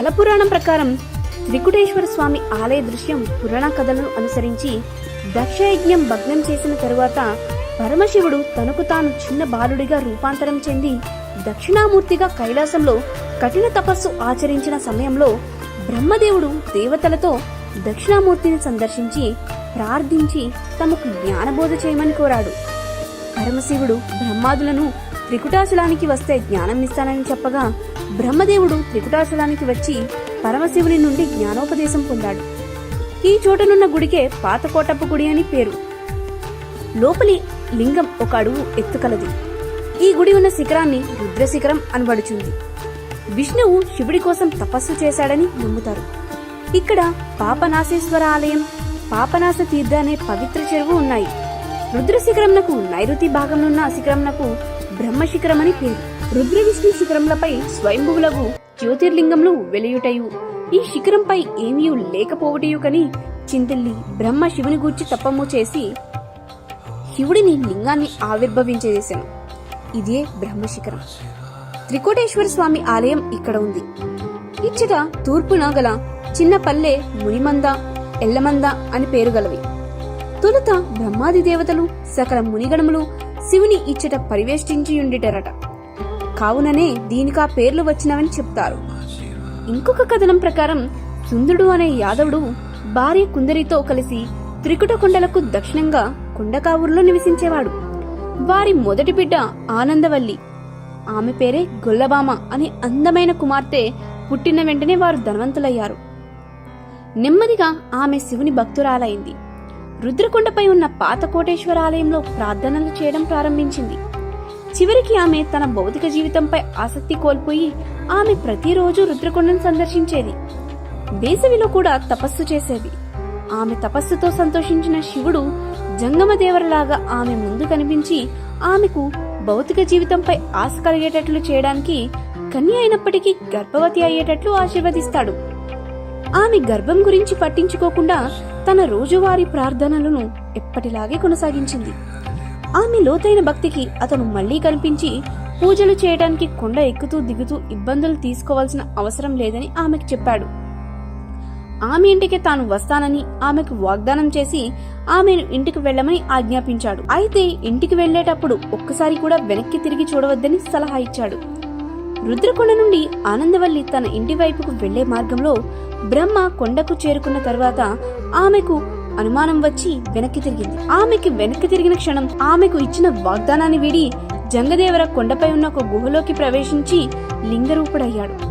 స్థల పురాణం ప్రకారం వికుటేశ్వర స్వామి ఆలయ దృశ్యం పురాణ కథలను అనుసరించి దక్షయజ్ఞం భగ్నం చేసిన తరువాత పరమశివుడు తనకు తాను చిన్న బాలుడిగా రూపాంతరం చెంది దక్షిణామూర్తిగా కైలాసంలో కఠిన తపస్సు ఆచరించిన సమయంలో బ్రహ్మదేవుడు దేవతలతో దక్షిణామూర్తిని సందర్శించి ప్రార్థించి తమకు జ్ఞానబోధ చేయమని కోరాడు. పరమశివుడు బ్రహ్మాదులను త్రికుటాచలానికి వస్తే జ్ఞానం ఇస్తానని చెప్పగా బ్రహ్మదేవుడు త్రికుటాచలానికి వచ్చి పరమశివుని నుండి జ్ఞానోపదేశం పొందాడు. ఈ చోటనున్న గుడికే పాతకోటప్ప గుడి అని పేరు. లోపలి లింగం ఒక అడుగు ఎత్తుకలది ఈ గుడి ఉన్న శిఖరాన్ని రుద్ర శిఖరం అనబడుచుంది. విష్ణువు శివుడి కోసం తపస్సు చేశాడని నమ్ముతారు. ఇక్కడ పాపనాశేశ్వర ఆలయం పాపనాశ తీర్థ అనే పవిత్ర చెరువు ఉన్నాయి. రుద్ర శిఖరంనకు నైరుతి భాగంలోన్న శిఖరంనకు బ్రహ్మ శిఖరం అని పేరు. రుద్ర విష్ణు శిఖరంలపై స్వయంభువులకు జ్యోతిర్లింగములు వెలియుటయు. ఈ శిఖరంపై ఏమీ లేకపోవటయు కని చింతిల్లి బ్రహ్మ శివుని గూర్చి తప్పము చేసి శివుడిని లింగాన్ని ఆవిర్భవించేసాను. ఇదే బ్రహ్మ శిఖరం. త్రికోటేశ్వర స్వామి ఆలయం ఇక్కడ ఉంది. ఇచ్చట తూర్పున గల చిన్న పల్లె మునిమంద ఎల్లమంద అని పేరు గలవి. తొలుత బ్రహ్మాది దేవతలు సకల మునిగణములు శివుని ఇచ్చట పరివేష్టించి ఉండిటరట కావుననే దీనికా పేర్లు వచ్చినవని చెప్తారు. ఇంకొక కథనం ప్రకారం సుందుడు అనే యాదవుడు భార్య కుందరితో కలిసి త్రికుట కొండలకు దక్షిణంగా కొండకావూరులో నివసించేవాడు. వారి మొదటి బిడ్డ ఆనందవల్లి. ఆమె పేరే గొల్లబామ అనే అందమైన కుమార్తె పుట్టిన వెంటనే వారు ధనవంతులయ్యారు. నెమ్మదిగా ఆమె శివుని భక్తురాలైంది. రుద్రకొండపై ఉన్న పాత కోటేశ్వర ఆలయంలో ప్రార్థనలు చేయడం ప్రారంభించింది. చివరికి ఆమె తన భౌతిక జీవితంపై ఆసక్తి కోల్పోయి ఆమె ప్రతిరోజు రుద్రకొండను సందర్శించేది. వేసవిలో కూడా తపస్సు చేసేది. ఆమె తపస్సుతో సంతోషించిన శివుడు జంగమదేవరలాగా ఆమె ముందు కనిపించి ఆమెకు భౌతిక జీవితంపై ఆశ కలిగేటట్లు చేయడానికి కన్య అయినప్పటికీ గర్భవతి అయ్యేటట్లు ఆశీర్వదిస్తాడు. ఆమె గర్భం గురించి పట్టించుకోకుండా తన రోజువారీ ప్రార్థనలను ఎప్పటిలాగే కొనసాగించింది. ఆమె లోతైన భక్తికి అతను మళ్ళీ కనిపించి పూజలు చేయడానికి కొండ ఎక్కుతూ దిగుతూ ఇబ్బందులు తీసుకోవాల్సిన అవసరం లేదని ఆమెకు చెప్పాడు. ఆమె ఇంటికి తాను వస్తానని ఆమెకు వాగ్దానం చేసి ఆమెను ఇంటికి వెళ్ళమని ఆజ్ఞాపించాడు. అయితే ఇంటికి వెళ్ళేటప్పుడు ఒక్కసారి కూడా వెనక్కి తిరిగి చూడవద్దని సలహా ఇచ్చాడు. రుద్రకొండ నుండి ఆనందవల్లి తన ఇంటి వైపుకు వెళ్ళే మార్గంలో బ్రహ్మ కొండకు చేరుకున్న తర్వాత ఆమెకు అనుమానం వచ్చి వెనక్కి తిరిగింది. ఆమెకి వెనక్కి తిరిగిన క్షణం ఆమెకు ఇచ్చిన వాగ్దానాన్ని వీడి జంగదేవర కొండపై ఉన్న ఒక గుహలోకి ప్రవేశించి లింగరూపుడయ్యాడు.